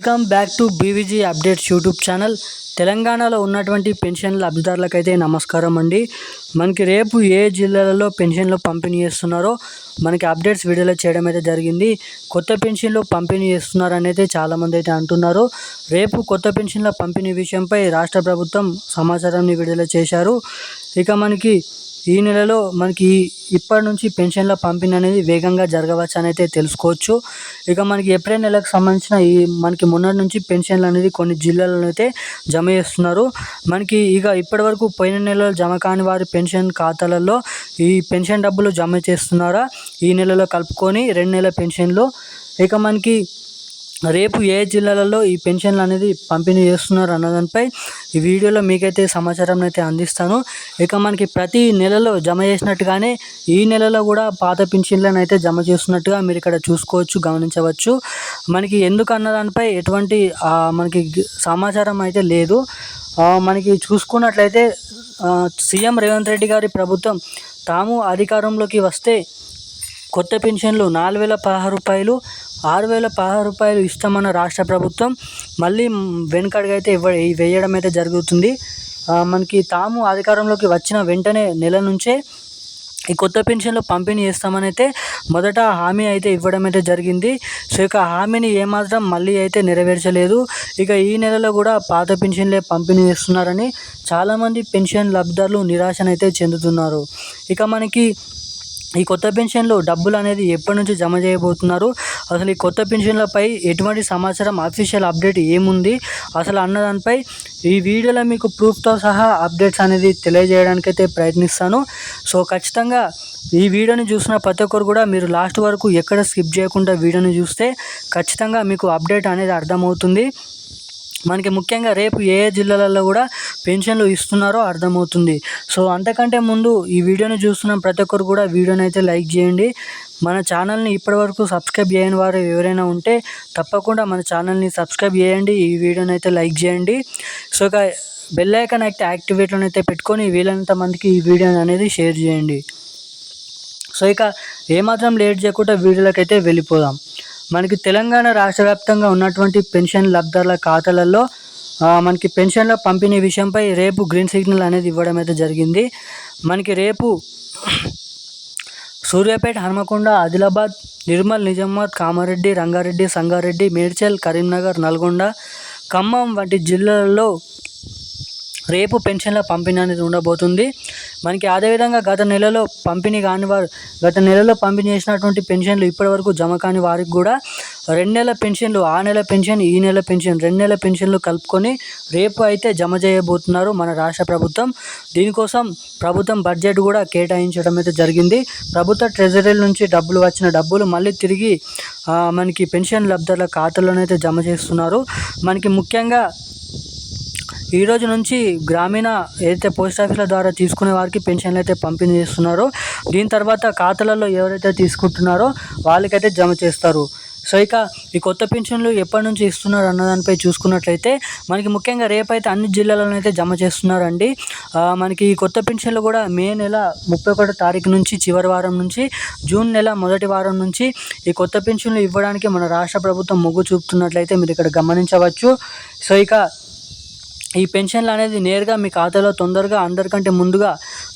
Welcome back to BVG updates YouTube channel. తెలంగాణలో ఉన్నటువంటి pension లబ్ధిదారులకైతే నమస్కారం అండి. మనకి రేపు ఏ జిల్లాలలో పెన్షన్లు పంపిణీ చేస్తున్నారో మనకి అప్డేట్స్ వీడియోలో చేయడం అయితే జరిగింది. కొత్త పెన్షన్లు పంపిణీ చేస్తున్నారు చాలామంది అయితే అంటున్నారు. రేపు కొత్త పెన్షన్ల పంపిణీ విషయంపై రాష్ట్ర ప్రభుత్వం సమాచారాన్ని విడుదల చేశారు. ఇక మనకి ఈ నెలలో మనకి ఇప్పటి నుంచి పెన్షన్ల పంపిణీ అనేది వేగంగా జరగవచ్చు అని అయితే తెలుసుకోవచ్చు. ఇక మనకి ఏప్రిల్ నెలకు సంబంధించిన ఈ మనకి మొన్నటి నుంచి పెన్షన్లు అనేది కొన్ని జిల్లాలలో అయితే జమ చేస్తున్నారు. మనకి ఇక ఇప్పటి వరకు పోయిన నెలలో జమ కాని వారి పెన్షన్ ఖాతాలలో ఈ పెన్షన్ డబ్బులు జమ చేస్తున్నారా? ఈ నెలలో కలుపుకొని రెండు నెలల పెన్షన్లు. ఇక మనకి రేపు ఏ జిల్లాలలో ఈ పెన్షన్లు అనేది పంపిణీ చేస్తున్నారు అన్నదానిపై ఈ వీడియోలో మీకైతే సమాచారం అయితే అందిస్తాను. ఇక మనకి ప్రతి నెలలో జమ చేసినట్టుగానే ఈ నెలలో కూడా పాత పెన్షన్లను అయితే జమ చేస్తున్నట్టుగా మీరు ఇక్కడ చూసుకోవచ్చు గమనించవచ్చు. మనకి ఎందుకు అన్న దానిపై ఎటువంటి మనకి సమాచారం అయితే లేదు. మనకి చూసుకున్నట్లయితే సీఎం రేవంత్ రెడ్డి గారి ప్రభుత్వం తాము అధికారంలోకి వస్తే కొత్త పెన్షన్లు నాలుగు వేల పదహారు రూపాయలు ఆరు వేల పదహారు రూపాయలు ఇస్తామన్న రాష్ట్ర ప్రభుత్వం మళ్ళీ వెనుకడుగు అయితే ఇవ్వ వేయడం అయితే జరుగుతుంది. మనకి తాము అధికారంలోకి వచ్చిన వెంటనే నెల నుంచే ఈ కొత్త పెన్షన్లు పంపిణీ చేస్తామని అయితే మొదట హామీ అయితే ఇవ్వడం అయితే జరిగింది. సో ఇక హామీని ఏమాత్రం మళ్ళీ అయితే నెరవేర్చలేదు. ఇక ఈ నెలలో కూడా పాత పెన్షన్లే పంపిణీ చేస్తున్నారని చాలామంది పెన్షన్ లబ్ధిదారులు నిరాశనైతే చెందుతున్నారు. ఇక మనకి ఈ కొత్త పెన్షన్లో డబ్బులు అనేది ఎప్పటి నుంచి జమ చేయబోతున్నారు? అసలు ఈ కొత్త పెన్షన్లపై ఎటువంటి సమాచారం అఫీషియల్ అప్డేట్ ఏముంది? అసలు అన్నదానిపై ఈ వీడియోలో మీకు ప్రూఫ్తో సహా అప్డేట్స్ అనేది తెలియజేయడానికి అయితే ప్రయత్నిస్తాను. సో ఖచ్చితంగా ఈ వీడియోని చూసిన ప్రతి ఒక్కరు కూడా మీరు లాస్ట్ వరకు ఎక్కడ స్కిప్ చేయకుండా వీడియోని చూస్తే ఖచ్చితంగా మీకు అప్డేట్ అనేది అర్థమవుతుంది. మనకి ముఖ్యంగా రేపు ఏ ఏ జిల్లాలలో కూడా పెన్షన్లు ఇస్తున్నారో అర్థమవుతుంది. సో అంతకంటే ముందు ఈ వీడియోని చూస్తున్న ప్రతి ఒక్కరు కూడా వీడియోని అయితే లైక్ చేయండి. మన ఛానల్ని ఇప్పటివరకు సబ్స్క్రైబ్ చేయని వారు ఎవరైనా ఉంటే తప్పకుండా మన ఛానల్ని సబ్స్క్రైబ్ చేయండి ఈ వీడియోని అయితే లైక్ చేయండి. సో ఇక బెల్ ఐకాన్ అయితే యాక్టివేట్లను అయితే పెట్టుకొని వీలైనంత మందికి ఈ వీడియోని అనేది షేర్ చేయండి. సో ఇక ఏమాత్రం లేట్ చేయకుండా వీడియోలకైతే వెళ్ళిపోదాం. మనకి తెలంగాణ రాష్ట్ర వ్యాప్తంగా ఉన్నటువంటి పెన్షన్ లబ్ధారుల ఖాతాలలో మనకి పెన్షన్ల పంపిణీ విషయంపై రేపు గ్రీన్ సిగ్నల్ అనేది ఇవ్వడం అయితే జరిగింది. మనకి రేపు సూర్యాపేట హనుమకొండ ఆదిలాబాద్ నిర్మల్ నిజామాబాద్ కామారెడ్డి రంగారెడ్డి సంగారెడ్డి మేడ్చల్ కరీంనగర్ నల్గొండ ఖమ్మం వంటి జిల్లాలలో రేపు పెన్షన్ల పంపిణీ అనేది ఉండబోతుంది. మనకి అదేవిధంగా గత నెలలో పంపిణీ కాని వారు గత నెలలో పంపిణీ చేసినటువంటి పెన్షన్లు ఇప్పటివరకు జమ కాని వారికి కూడా రెండు నెలల పెన్షన్లు ఆ నెల పెన్షన్ ఈ నెల పెన్షన్ రెండు నెలల పెన్షన్లు కలుపుకొని రేపు అయితే జమ చేయబోతున్నారు మన రాష్ట్ర ప్రభుత్వం. దీనికోసం ప్రభుత్వం బడ్జెట్ కూడా కేటాయించడం అయితే జరిగింది. ప్రభుత్వ ట్రెజరీ నుంచి డబ్బులు వచ్చిన డబ్బులు మళ్ళీ తిరిగి మనకి పెన్షన్ లబ్ధుల ఖాతాలోనైతే జమ చేస్తున్నారు. మనకి ముఖ్యంగా ఈ రోజు నుంచి గ్రామీణ ఏదైతే పోస్ట్ ఆఫీసుల ద్వారా తీసుకునే వారికి పెన్షన్లు అయితే పంపిణీ చేస్తున్నారో దీని తర్వాత ఖాతాలలో ఎవరైతే తీసుకుంటున్నారో వాళ్ళకైతే జమ చేస్తారు. సో ఇక ఈ కొత్త పెన్షన్లు ఎప్పటి నుంచి ఇస్తున్నారు అన్న దానిపై చూసుకున్నట్లయితే మనకి ముఖ్యంగా రేపైతే అన్ని జిల్లాలను అయితే జమ చేస్తున్నారండి. మనకి ఈ కొత్త పెన్షన్లు కూడా మే నెల ముప్పై ఒకటో తారీఖు నుంచి చివరి వారం నుంచి జూన్ నెల మొదటి వారం నుంచి ఈ కొత్త పెన్షన్లు ఇవ్వడానికి మన రాష్ట్ర ప్రభుత్వం మొగ్గు చూపుతున్నట్లయితే మీరు ఇక్కడ గమనించవచ్చు. సో ఇక ఈ పెన్షన్లు అనేది నేరుగా మీ ఖాతాలో తొందరగా అందరికంటే ముందుగా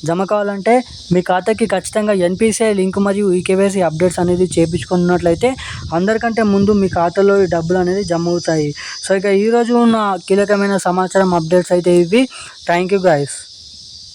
జమ కావాలంటే మీ ఖాతాకి ఖచ్చితంగా ఎన్పిసిఐ లింక్ మరియు ఈకేవైసీ అప్డేట్స్ అనేది చేయించుకున్నట్లయితే అందరికంటే ముందు మీ ఖాతాలో ఈ డబ్బులు అనేది జమ అవుతాయి. సో ఇక ఈరోజు ఉన్న కీలకమైన సమాచారం అప్డేట్స్ అయితే ఇవి. Thank you guys